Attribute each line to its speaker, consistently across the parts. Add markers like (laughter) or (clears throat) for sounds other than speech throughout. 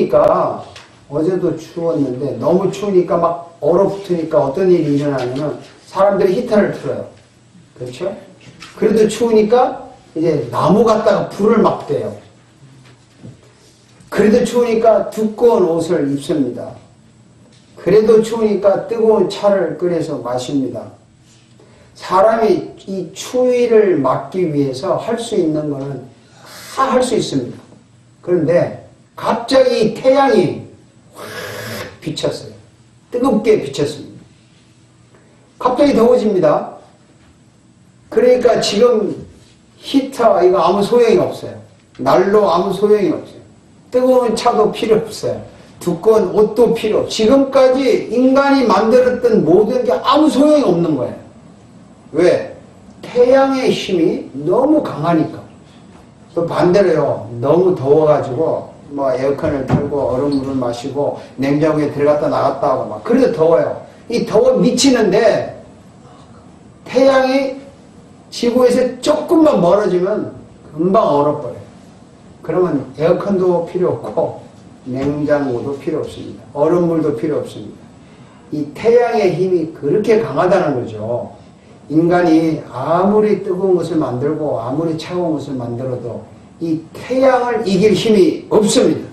Speaker 1: 추우니까 어제도 추웠는데 너무 추우니까 막 얼어붙으니까 어떤 일이 일어나냐면 사람들이 히터를 틀어요. 그렇죠? 그래도 추우니까 이제 나무 갖다가 불을 막 대요. 그래도 추우니까 두꺼운 옷을 입습니다. 그래도 추우니까 뜨거운 차를 끓여서 마십니다. 사람이 이 추위를 막기 위해서 할 수 있는 거는 다 할 수 있습니다. 그런데 갑자기 태양이 확 비쳤어요. 뜨겁게 비쳤습니다. 갑자기 더워집니다. 그러니까 지금 히터 이거 아무 소용이 없어요. 난로 아무 소용이 없어요. 뜨거운 차도 필요 없어요. 두꺼운 옷도 필요. 지금까지 인간이 만들었던 모든 게 아무 소용이 없는 거예요. 왜? 태양의 힘이 너무 강하니까. 또 반대로요. 너무 더워가지고 뭐 에어컨을 틀고 얼음물을 마시고 냉장고에 들어갔다 나갔다 하고 막 그래도 더워요. 이 더워 미치는데 태양이 지구에서 조금만 멀어지면 금방 얼어버려요. 그러면 에어컨도 필요 없고 냉장고도 필요 없습니다. 얼음물도 필요 없습니다. 이 태양의 힘이 그렇게 강하다는 거죠. 인간이 아무리 뜨거운 것을 만들고 아무리 차가운 것을 만들어도 이 태양을 이길 힘이 없습니다.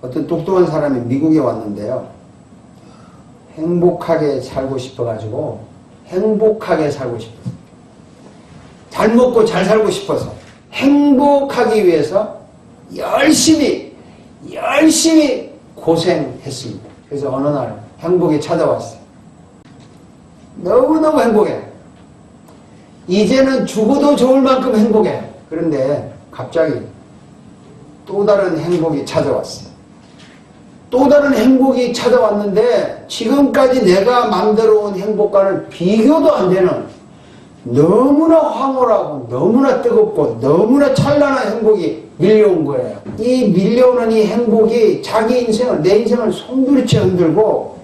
Speaker 1: 어떤 똑똑한 사람이 미국에 왔는데요. 행복하게 살고 싶어가지고 행복하게 살고 싶어서 잘 먹고 잘 살고 싶어서 행복하기 위해서 열심히 열심히 고생했습니다. 그래서 어느 날 행복이 찾아왔어요. 너무너무 행복해. 이제는 죽어도 좋을 만큼 행복해. 그런데 갑자기 또 다른 행복이 찾아왔어요. 또 다른 행복이 찾아왔는데 지금까지 내가 만들어 온 행복과는 비교도 안 되는 너무나 황홀하고 너무나 뜨겁고 너무나 찬란한 행복이 밀려온 거예요. 이 밀려오는 이 행복이 자기 인생을 내 인생을 송두리째 흔들고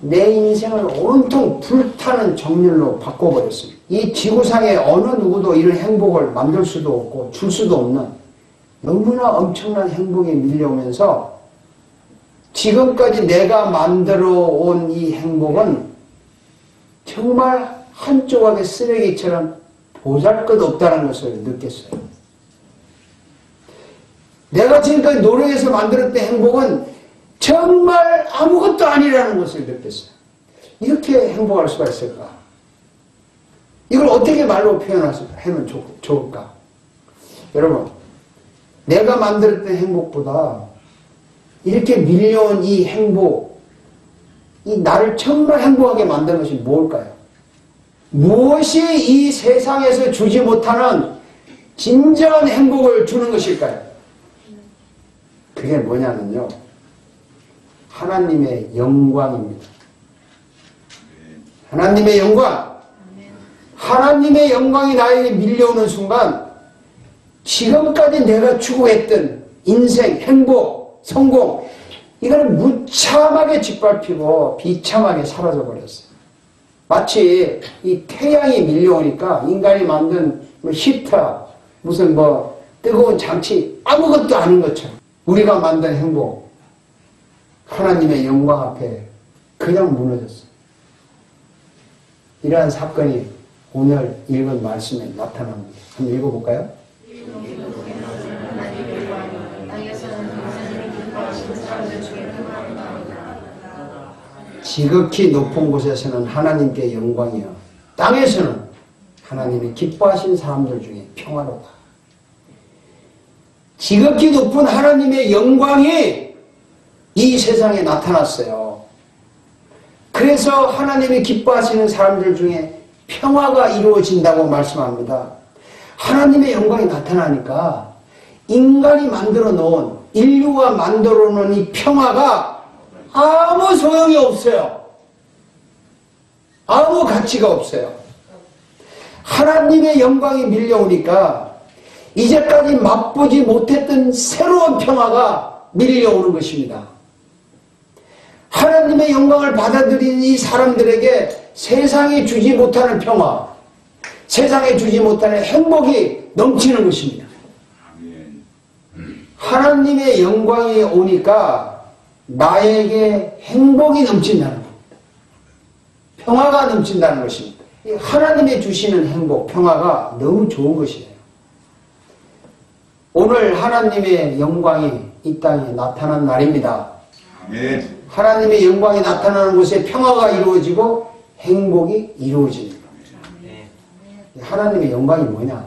Speaker 1: 내 인생을 온통 불타는 정렬로 바꿔버렸습니다. 이 지구상에 어느 누구도 이런 행복을 만들 수도 없고 줄 수도 없는 너무나 엄청난 행복이 밀려오면서 지금까지 내가 만들어 온 이 행복은 정말 한 조각의 쓰레기처럼 보잘 것 없다는 것을 느꼈어요. 내가 지금까지 노력해서 만들었던 행복은 정말 아무것도 아니라는 것을 느꼈어요. 이렇게 행복할 수가 있을까? 이걸 어떻게 말로 표현하면 좋을까? 여러분, 내가 만들었던 행복보다 이렇게 밀려온 이 행복, 이 나를 정말 행복하게 만든 것이 뭘까요? 무엇이 이 세상에서 주지 못하는 진정한 행복을 주는 것일까요? 그게 뭐냐면요. 하나님의 영광입니다. 하나님의 영광. 하나님의 영광이 나에게 밀려오는 순간 지금까지 내가 추구했던 인생, 행복, 성공 이거는 무참하게 짓밟히고 비참하게 사라져 버렸어요. 마치 이 태양이 밀려오니까 인간이 만든 뭐 히터, 무슨 뭐 뜨거운 장치 아무것도 아닌 것처럼 우리가 만든 행복 하나님의 영광 앞에 그냥 무너졌어요. 이러한 사건이 오늘 읽은 말씀에 나타납니다. 한번 읽어볼까요? 지극히 높은 곳에서는 하나님께 영광이요. 땅에서는 하나님이 기뻐하신 사람들 중에 평화로다. 지극히 높은 하나님의 영광이 이 세상에 나타났어요. 그래서 하나님이 기뻐하시는 사람들 중에 평화가 이루어진다고 말씀합니다. 하나님의 영광이 나타나니까 인간이 만들어 놓은 인류가 만들어 놓은 이 평화가 아무 소용이 없어요. 아무 가치가 없어요. 하나님의 영광이 밀려오니까 이제까지 맛보지 못했던 새로운 평화가 밀려오는 것입니다. 하나님의 영광을 받아들인 이 사람들에게 세상이 주지 못하는 평화, 세상에 주지 못하는 행복이 넘치는 것입니다. 하나님의 영광이 오니까 나에게 행복이 넘친다는 것. 평화가 넘친다는 것입니다. 이 하나님의 주시는 행복, 평화가 너무 좋은 것이에요. 오늘 하나님의 영광이 이 땅에 나타난 날입니다.
Speaker 2: 아멘.
Speaker 1: 하나님의 영광이 나타나는 곳에 평화가 이루어지고 행복이 이루어집니다. 하나님의 영광이 뭐냐?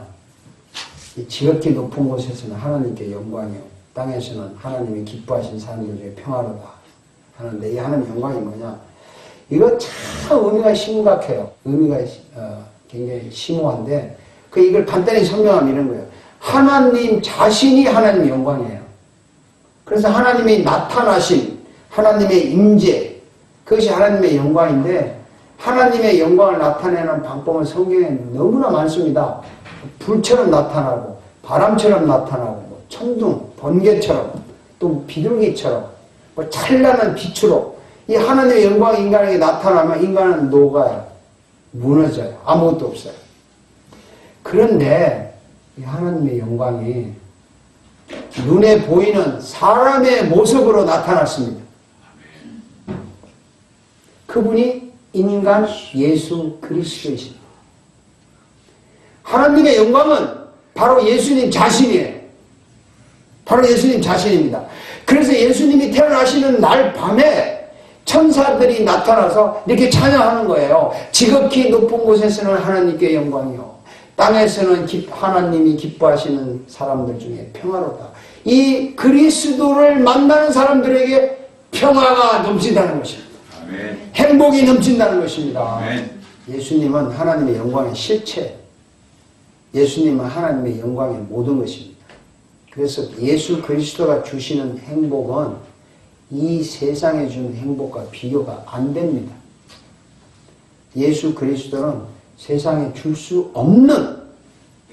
Speaker 1: 이 지극히 높은 곳에서는 하나님께 영광이요. 땅에서는 하나님이 기뻐하신 사람들 중에 평화로다. 하는데 이 하나님 영광이 뭐냐? 이거 참 의미가 심각해요. 의미가 어, 굉장히 심오한데 그 이걸 간단히 설명하면 이런 거예요. 하나님 자신이 하나님의 영광이에요. 그래서 하나님이 나타나신 하나님의 임재 그것이 하나님의 영광인데 하나님의 영광을 나타내는 방법은 성경에 너무나 많습니다. 불처럼 나타나고 바람처럼 나타나고 뭐 천둥, 번개처럼 또 비둘기처럼 뭐 찬란한 빛으로 이 하나님의 영광이 인간에게 나타나면 인간은 녹아요. 무너져요. 아무것도 없어요. 그런데 이 하나님의 영광이 눈에 보이는 사람의 모습으로 나타났습니다. 그분이 인간 예수 그리스도이십니다. 하나님의 영광은 바로 예수님 자신이에요. 바로 예수님 자신입니다. 그래서 예수님이 태어나시는 날 밤에 천사들이 나타나서 이렇게 찬양하는 거예요. 지극히 높은 곳에서는 하나님께 영광이요. 땅에서는 기- 하나님이 기뻐하시는 사람들 중에 평화로다. 이 그리스도를 만나는 사람들에게 평화가 넘친다는 것입니다.
Speaker 2: 아멘.
Speaker 1: 행복이 넘친다는 것입니다.
Speaker 2: 아멘.
Speaker 1: 예수님은 하나님의 영광의 실체, 예수님은 하나님의 영광의 모든 것입니다. 그래서 예수 그리스도가 주시는 행복은 이 세상에 주는 행복과 비교가 안 됩니다. 예수 그리스도는 세상에 줄 수 없는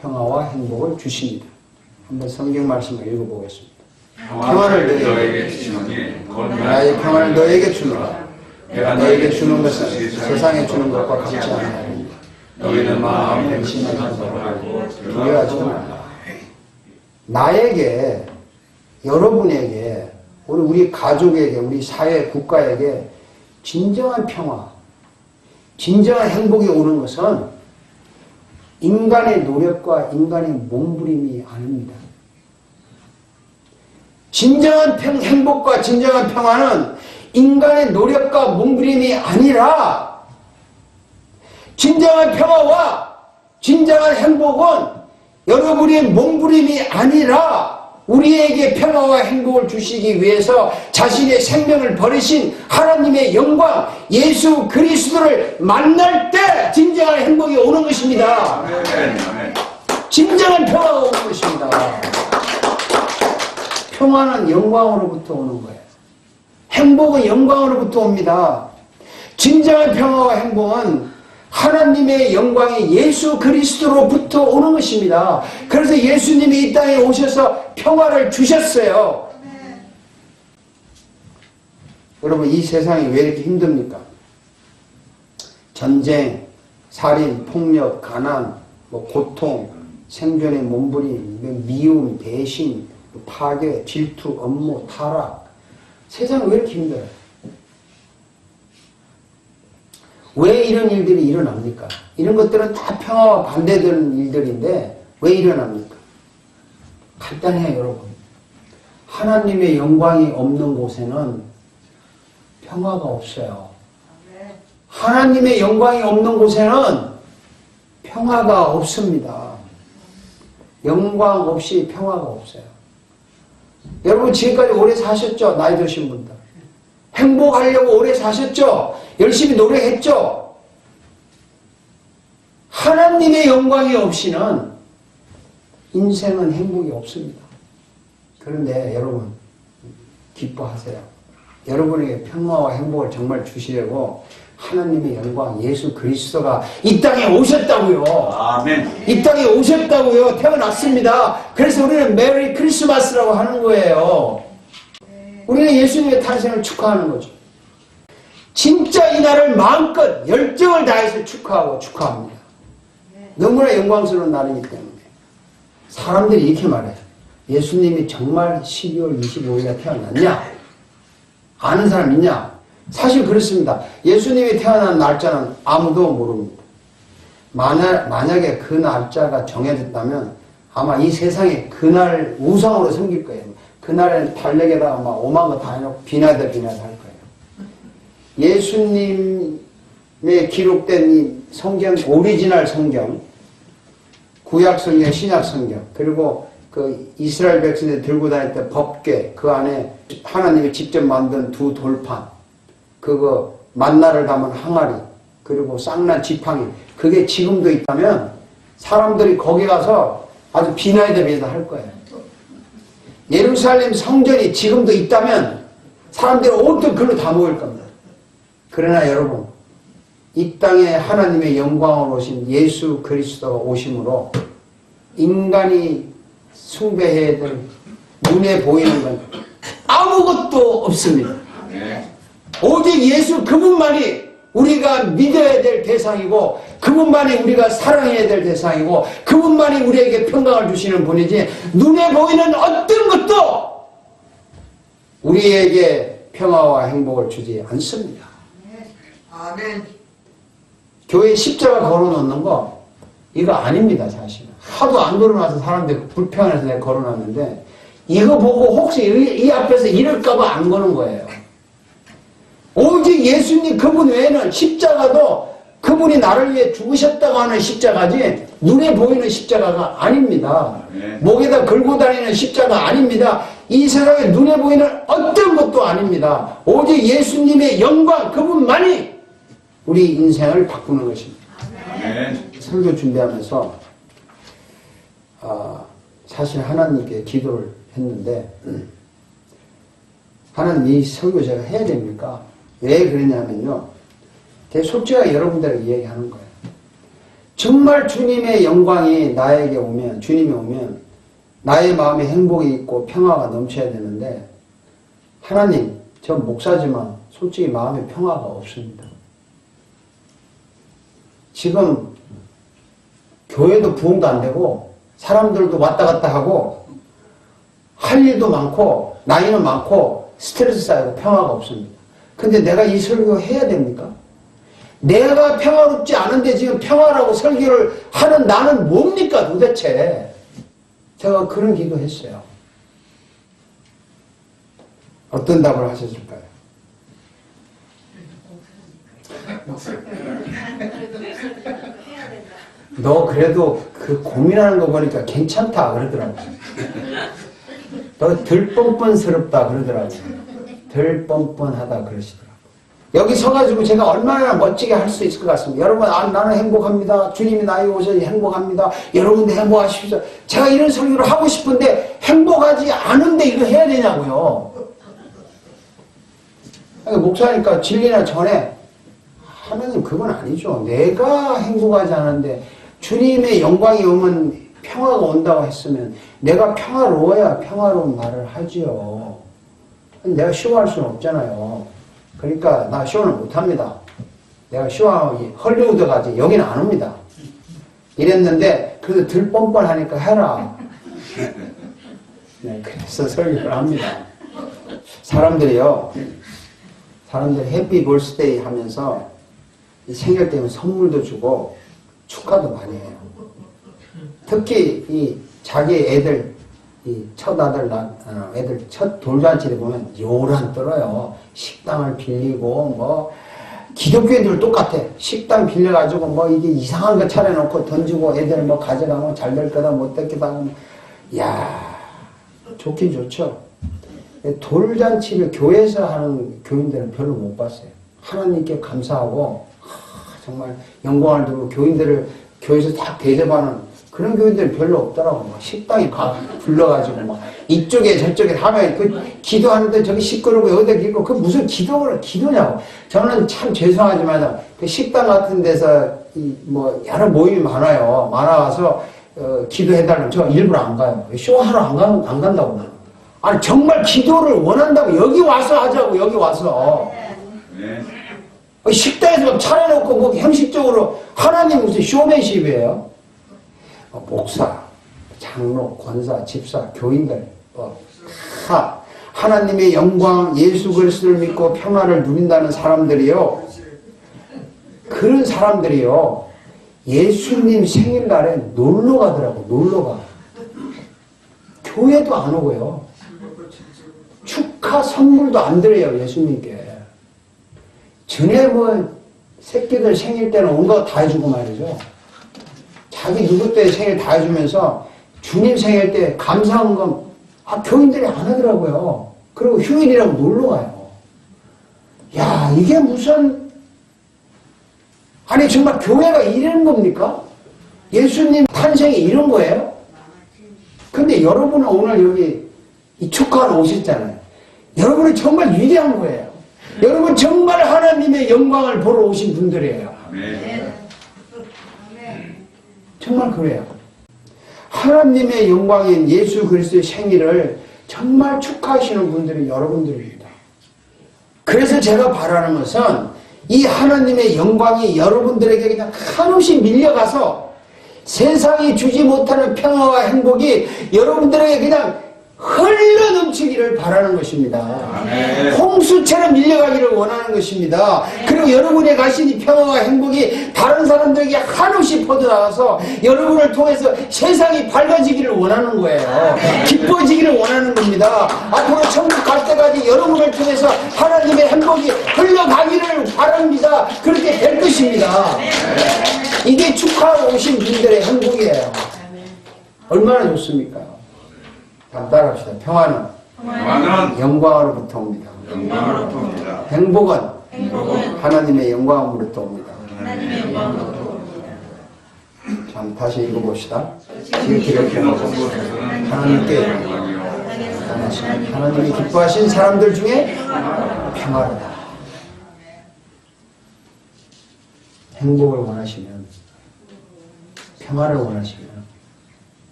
Speaker 1: 평화와 행복을 주십니다. 한번 성경 말씀을 읽어보겠습니다. 평화를 너희에게
Speaker 2: 주시니
Speaker 1: 나의 평화를 너에게 주노라. 내가 너에게 주는 것은 세상에 주는 것과 같지 않나니 너희는 마음에 심하지 말고 두려워하지 말라. 나에게 여러분에게 우리 우리 가족에게 우리 사회 국가에게 진정한 평화, 진정한 행복이 오는 것은 인간의 노력과 인간의 몸부림이 아닙니다. 진정한 평, 행복과 진정한 평화는 인간의 노력과 몸부림이 아니라 진정한 평화와 진정한 행복은 여러분의 몸부림이 아니라 우리에게 평화와 행복을 주시기 위해서 자신의 생명을 버리신 하나님의 영광 예수 그리스도를 만날 때 진정한 행복이 오는 것입니다. 진정한 평화가 오는 것입니다. 평화는 영광으로부터 오는 거예요. 행복은 영광으로부터 옵니다. 진정한 평화와 행복은 하나님의 영광이 예수 그리스도로부터 오는 것입니다. 그래서 예수님이 이 땅에 오셔서 평화를 주셨어요. 여러분, 이 세상이 왜 이렇게 힘듭니까? 전쟁, 살인, 폭력, 가난, 뭐 고통, 생존의 몸부림, 미움, 배신, 파괴, 질투, 업무, 타락. 세상은 왜 이렇게 힘들어요? 왜 이런 일들이 일어납니까? 이런 것들은 다 평화와 반대되는 일들인데 왜 일어납니까? 간단해요, 여러분. 하나님의 영광이 없는 곳에는 평화가 없어요. 하나님의 영광이 없는 곳에는 평화가 없습니다. 영광 없이 평화가 없어요. 여러분 지금까지 오래 사셨죠? 나이 드신 분들. 행복하려고 오래 사셨죠? 열심히 노력했죠? 하나님의 영광이 없이는 인생은 행복이 없습니다. 그런데 여러분 기뻐하세요. 여러분에게 평화와 행복을 정말 주시려고 하나님의 영광 예수 그리스도가 이 땅에 오셨다고요.
Speaker 2: 아멘.
Speaker 1: 이 땅에 오셨다고요. 태어났습니다. 그래서 우리는 메리 크리스마스라고 하는 거예요. 우리는 예수님의 탄생을 축하하는 거죠. 진짜 이 날을 마음껏 열정을 다해서 축하하고 축하합니다. 너무나 영광스러운 날이기 때문에. 사람들이 이렇게 말해요. 예수님이 정말 12월 25일에 태어났냐? 아는 사람 있냐? 사실 그렇습니다. 예수님이 태어난 날짜는 아무도 모릅니다. 만약, 만약에 그 날짜가 정해졌다면 아마 이 세상에 그날 우상으로 섬길 거예요. 그날에는 달력에다가 막 오만 거다 해놓고 비나다 비나다 할 거예요. 예수님의 기록된 이 성경, 오리지널 성경, 구약 성경, 신약 성경, 그리고 그 이스라엘 백성들이 들고 다닐 때 법궤, 그 안에 하나님이 직접 만든 두 돌판, 그거 만나를 담은 항아리, 그리고 쌍난 지팡이, 그게 지금도 있다면 사람들이 거기 가서 아주 비나이다 할 거예요. 예루살렘 성전이 지금도 있다면 사람들이 온통 글로 다 모일 겁니다. 그러나 여러분, 이 땅에 하나님의 영광으로 오신 예수 그리스도가 오심으로 인간이 숭배해야 될 눈에 보이는 건 아무것도 없습니다. 오직 예수 그분만이 우리가 믿어야 될 대상이고 그분만이 우리가 사랑해야 될 대상이고 그분만이 우리에게 평강을 주시는 분이지 눈에 보이는 어떤 것도 우리에게 평화와 행복을 주지 않습니다.
Speaker 3: 아멘.
Speaker 1: 교회 십자가 걸어놓는 거 이거 아닙니다 사실은 하도 안 걸어놔서 사람들이 불편해서 내가 걸어놨는데 이거 보고 혹시 이, 이 앞에서 이럴까봐 안 거는 거예요 오직 예수님 그분 외에는 십자가도 그분이 나를 위해 죽으셨다고 하는 십자가지 눈에 보이는 십자가가 아닙니다
Speaker 2: 네.
Speaker 1: 목에다 걸고 다니는 십자가 아닙니다 이 세상에 눈에 보이는 어떤 것도 아닙니다 오직 예수님의 영광 그분만이 우리 인생을 바꾸는 것입니다. 설교 준비하면서 아, 사실 하나님께 기도를 했는데 음, (clears throat) 하나님 이 설교 제가 해야 됩니까? 왜 그러냐면요. 되게 솔직하게 여러분들에게 얘기하는 거예요. 정말 주님의 영광이 나에게 오면 주님이 오면 나의 마음에 행복이 있고 평화가 넘쳐야 되는데 하나님 저 목사지만 솔직히 마음에 평화가 없습니다. 지금 교회도 부흥도 안 되고 사람들도 왔다 갔다 하고 할 일도 많고 나이는 많고 스트레스 쌓이고 평화가 없습니다. 근데 내가 이 설교 해야 됩니까? 내가 평화롭지 않은데 지금 평화라고 설교를 하는 나는 뭡니까 도대체? 제가 그런 기도했어요. 어떤 답을 하셨을까요? 너 그래도 그 고민하는 거 보니까 괜찮다 그러더라고요. 너덜 뻔뻔스럽다 그러더라고요. 덜 뻔뻔하다 그러시더라고요. 여기 서가지고 제가 얼마나 멋지게 할 수 있을 것 같습니다. 여러분, 아, 나는 행복합니다. 주님이 나에게 오셔서 행복합니다. 여러분도 행복하십시오. 제가 이런 설교를 하고 싶은데 행복하지 않은데 이거 해야 되냐고요. 목사니까 진리나 전에 하나님 그건 아니죠. 내가 행복하지 않은데 주님의 영광이 오면 평화가 온다고 했으면 내가 평화로워야 평화로운 말을 하지요. 내가 쇼할 수는 없잖아요. 그러니까 나 쇼는 못합니다. 내가 쇼하면 헐리우드 가지 여기는 안 옵니다. 이랬는데 그래도 덜 뻔뻔하니까 해라. 네, 그래서 설교를 합니다. 사람들이요. 사람들이 해피 볼스데이 하면서 이 생일 때문에 선물도 주고 축하도 많이 해요. 특히 이 자기 애들 이첫 아들 나 어, 애들 첫 돌잔치를 보면 요란 떨어요. 식당을 빌리고 뭐 기독교인들 똑같아. 식당 빌려가지고 뭐 이게 이상한 거 차려놓고 던지고 애들 뭐 가져가면 잘 될 거다 못될 거다 하고 야 좋긴 좋죠. 돌잔치를 교회에서 하는 교인들은 별로 못 봤어요. 하나님께 감사하고 하, 정말 영광을 두고 교인들을 교회에서 딱 대접하는 그런 교인들은 별로 없더라고. 막 식당에 가 불러가지고 막 이쪽에 저쪽에 하면 그 기도하는데 저기 시끄럽고 여기다 기고 그 무슨 기도를 기도냐고. 저는 참 죄송하지만 그 식당 같은 데서 이뭐 여러 모임이 많아요. 많아서 어, 기도해달라면 저 일부러 안 가요. 쇼하러 안, 가, 안 간다고 나는. 아니 정말 기도를 원한다고 여기 와서 하자고 여기 와서
Speaker 2: 네.
Speaker 1: 어, 식당에서 막 차려놓고 뭐 형식적으로 하나님 무슨 쇼맨십이에요 어, 목사 장로, 권사, 집사, 교인들 어, 다 하나님의 영광 예수 그리스도를 믿고 평화를 누린다는 사람들이요. 그런 사람들이요. 예수님 생일날에 놀러 가더라고. 놀러 가. 교회도 안 오고요. 축하 선물도 안 드려요. 예수님께. 전에 뭐 새끼들 생일 때는 온 거 다 해주고 말이죠. 자기 누구 때 생일 다 해주면서 주님 생일 때 감사한 건, 아, 교인들이 안 하더라고요. 그리고 휴일이라고 놀러 가요. 야, 이게 무슨, 아니, 정말 교회가 이러는 겁니까? 예수님 탄생이 이런 거예요? 근데 여러분은 오늘 여기 이 축하하러 오셨잖아요. 여러분은 정말 위대한 거예요. 여러분 정말 하나님의 영광을 보러 오신 분들이에요.
Speaker 2: 아멘.
Speaker 1: 정말 그래요. 하나님의 영광인 예수 그리스도의 생일을 정말 축하하시는 분들이 여러분들입니다. 그래서 제가 바라는 것은 이 하나님의 영광이 여러분들에게 그냥 한없이 밀려가서 세상이 주지 못하는 평화와 행복이 여러분들에게 그냥 흘러 넘치기를 바라는 것입니다.
Speaker 2: 아멘.
Speaker 1: 홍수처럼 밀려가기를 원하는 것입니다. 그리고 여러분의 가신 이 평화와 행복이 다른 사람들에게 한없이 퍼져나가서 여러분을 통해서 세상이 밝아지기를 원하는 거예요. 기뻐지기를 원하는 겁니다. 앞으로 천국 갈 때까지 여러분을 통해서 하나님의 행복이 흘러가기를 바랍니다. 그렇게 될 것입니다. 이게 축하하러 오신 분들의 행복이에요. 얼마나 좋습니까? 한번 따라합시다. 평화는
Speaker 2: 평화는
Speaker 1: 영광으로부터 옵니다.
Speaker 2: 영광으로부터 옵니다.
Speaker 1: 행복은
Speaker 4: 행복은
Speaker 1: 하나님의 영광으로부터 옵니다.
Speaker 4: 하나님의 영광으로부터 옵니다.
Speaker 1: 참 다시 읽어봅시다.
Speaker 4: 지금
Speaker 2: 높은 곳에서는
Speaker 1: 하나님께. 하나님, 하나님이 기뻐하신 사람들 중에 평화로다. 행복을 원하시면 평화를 원하시면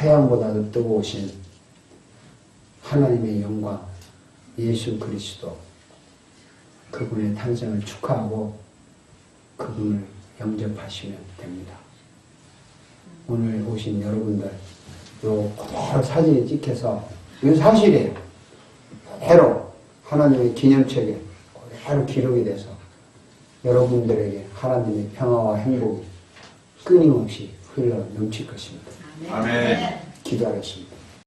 Speaker 1: 태양보다도 뜨거우신 하나님의 영광 예수 그리스도 그분의 탄생을 축하하고 그분을 영접하시면 됩니다. 오늘 오신 여러분들 요 사진이 찍혀서 이거 사실이에요. 그대로 하나님의 기념책에 그대로 기록이 돼서 여러분들에게 하나님의 평화와 행복이 끊임없이 흘러 넘칠 것입니다.
Speaker 2: 아멘.
Speaker 1: 기도하겠습니다.